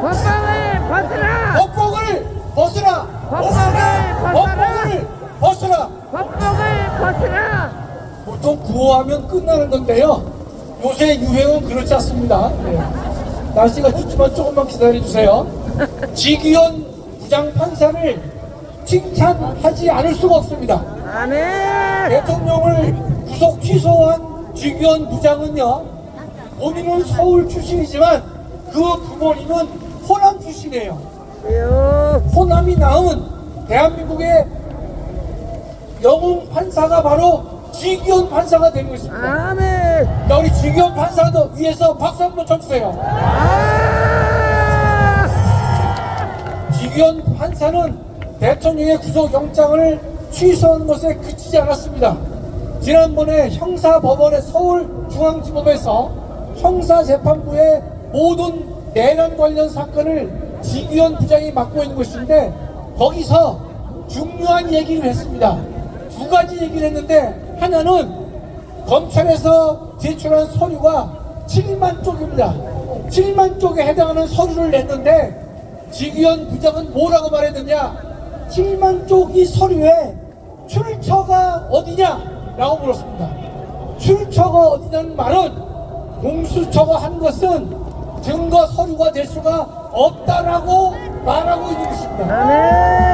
법방을 벗으라! 법복을 벗으라. 벗어라! 법복을 벗으라. 법방을 벗으라! 보통 구호하면 끝나는 건데요. 요새 유행은 그렇지 않습니다. 네. 날씨가 춥지만 조금만 기다려 주세요. 지기현 부장판사를 칭찬하지 않을 수가 없습니다. 아멘! 대통령을 구속 취소한 지기현 부장은요, 본인은 서울 출신이지만 그 부모님은 호남 출신이에요. 요 호남이 낳은 대한민국의 영웅 판사가 바로 지기현 판사가 되는 것입니다. 아멘! 자, 우리 지기현 판사도 위에서 박수 한번 쳐주세요. 아! 지기현 판사는 대통령의 구속영장을 취소하는 것에 그치지 않았습니다. 지난번에 형사법원의 서울중앙지법에서 형사재판부의 모든 내란 관련 사건을 지기현 부장이 맡고 있는 것인데 거기서 중요한 얘기를 했습니다. 두 가지 얘기를 했는데 하나는 검찰에서 제출한 서류가 7만 쪽입니다. 7만 쪽에 해당하는 서류를 냈는데 지기현 부장은 뭐라고 말했느냐? 7만 쪽이 서류에 출처가 어디냐? 라고 물었습니다. 출처가 어디냐는 말은 공수처가 한 것은 증거 서류가 될 수가 없다라고 말하고 있는 것입니다. 아멘!